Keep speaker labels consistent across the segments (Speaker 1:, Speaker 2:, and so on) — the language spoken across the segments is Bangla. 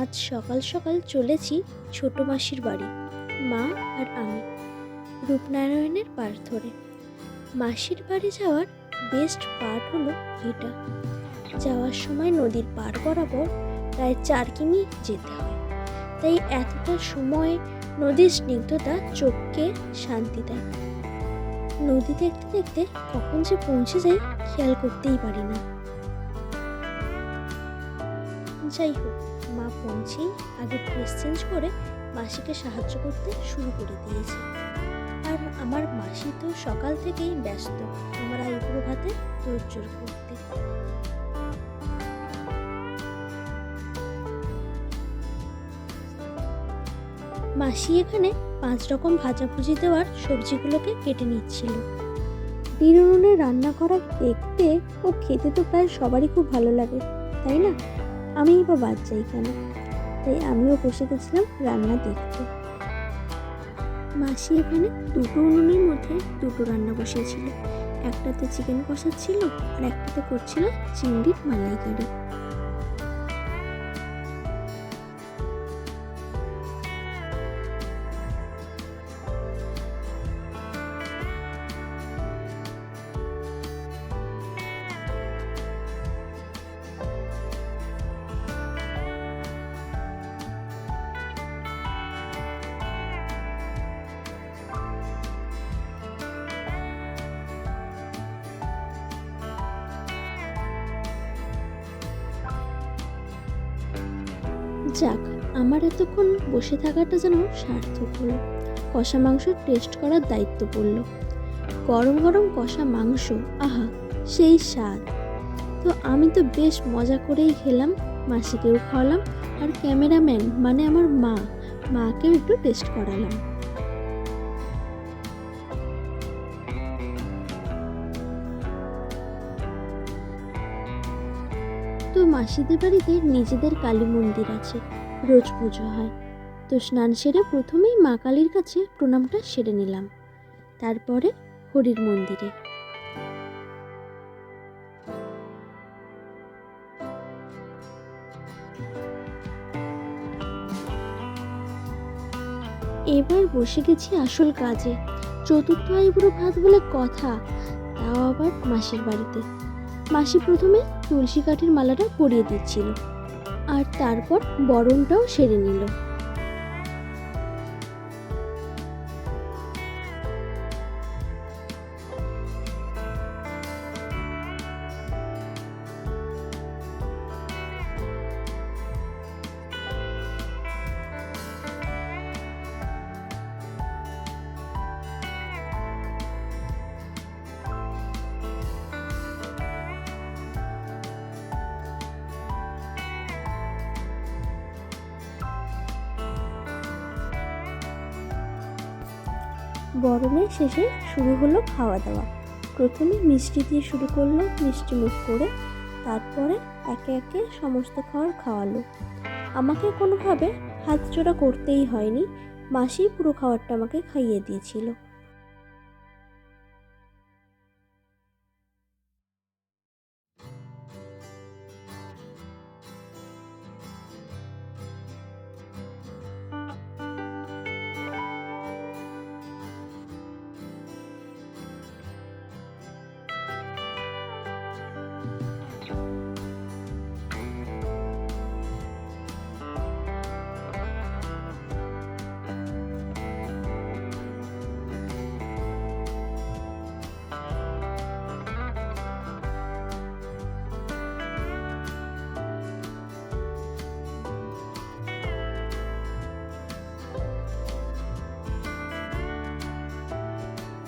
Speaker 1: আজ সকাল সকাল চলেছি ছোট মাসির বাড়ি, মা আর আমি রূপনারায়ণের পার ধরে মাসির বাড়ি যাওয়ার বেস্ট পার্ট হলো এটা যাওয়ার সময় নদীর পার বরাবর প্রায় চার কিমি যেতে হয়। তাই এতটা সময় নদীর স্নিগ্ধতা চোখকে শান্তি দেয়। নদী দেখতে দেখতে কখন যে পৌঁছে যাই খেয়াল করতেই পারি না। যাই হোক মা পৌঁছেই আগে ড্রেস চেঞ্জ করে মাসিকে সাহায্য করতে শুরু করে দিয়েছে। আর আমার মাসি তো সকাল থেকেই ব্যস্ত, আমার আইব্রো ভাতে তোড়জোড় করতে। মাসি এখানে পাঁচ রকম ভাজাভুজি দেওয়ার সবজিগুলোকে কেটে নিচ্ছিল। দিন রান্না করা দেখতে ও খেতে তো প্রায় সবারই খুব ভালো লাগে, তাই না? আমিই বা বাদ যাই কেন? তাই আমিও বসে গেছিলাম রান্না দেখতে। মাসি এখানে দুটো উনুনের মধ্যে দুটো রান্না বসিয়েছিল। একটাতে চিকেন কষা ছিল আর একটাতে করছিল চিংড়ির মালাইকারি। যাক, আমার এতক্ষণ বসে থাকাটা যেন সার্থক হলো। কষা মাংস টেস্ট করার দায়িত্ব পড়ল। গরম গরম কষা মাংস, আহা, সেই স্বাদ। তো আমি তো বেশ মজা করেই খেলাম, মাসিকেও খাওয়ালাম আর ক্যামেরাম্যান মানে আমার মা, মাকেও একটু টেস্ট করালাম। মাসিদের বাড়িতে নিজেদের কালী মন্দির আছে। রোজ পুজো হয়। তো স্নান সেরে প্রথমেই মা কালীর কাছে প্রণামটা সেরে নিলাম। তারপরে হরির মন্দিরে। এবার বসে গেছি আসল কাজে। চতুর্থ আইবুড়ো ভাত বলে কথা, তাও আবার মাসির বাড়িতে। মাসি প্রথমে তুলসী কাঠের মালাটা পরিয়ে দিচ্ছিল। আর তারপর বরণটাও সেরে নিল। বরণের শেষে শুরু হলো খাওয়া দাওয়া। প্রথমে মিষ্টি দিয়ে শুরু করল, মিষ্টি মুখ করে তারপরে একে একে সমস্ত খাবার খাওয়ালো। আমাকে কোনোভাবে হাত জোড়া করতেই হয়নি, মাসি পুরো খাবারটা আমাকে খাইয়ে দিয়েছিল।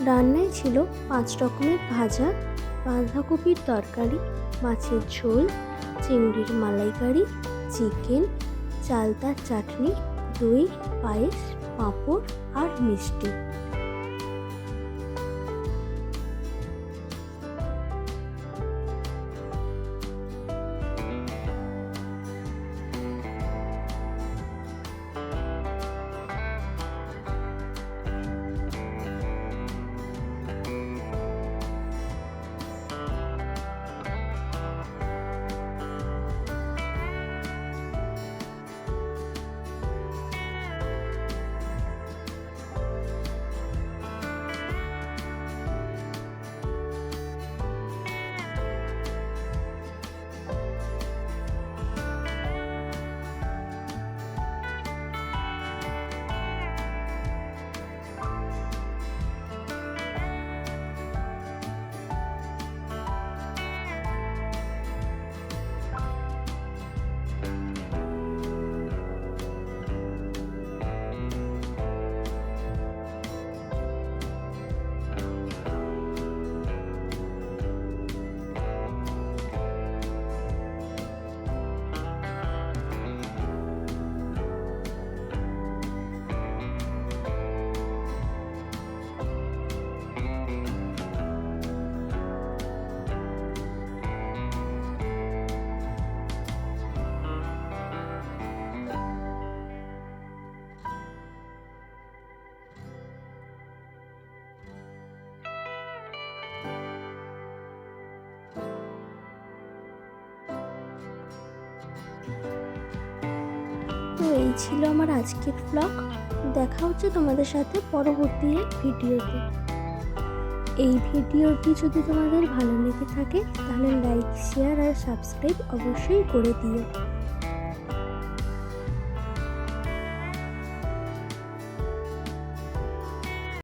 Speaker 1: রান্নায় ছিল পাঁচ রকমের ভাজা বাঁধাকপির তরকারি মাছের ঝোল চিংড়ির মালাইকারি চিকেন চালতার চাটনি দই পায়েস পাঁপড় আর মিষ্টি। তো এই ছিল আমার আজকের ব্লগ দেখা হচ্ছে তোমাদের সাথে পরবর্তী ভিডিওতে। এই ভিডিওটি যদি তোমাদের ভালো লেগে থাকে, তাহলে লাইক শেয়ার আর সাবস্ক্রাইব অবশ্যই করে দিও।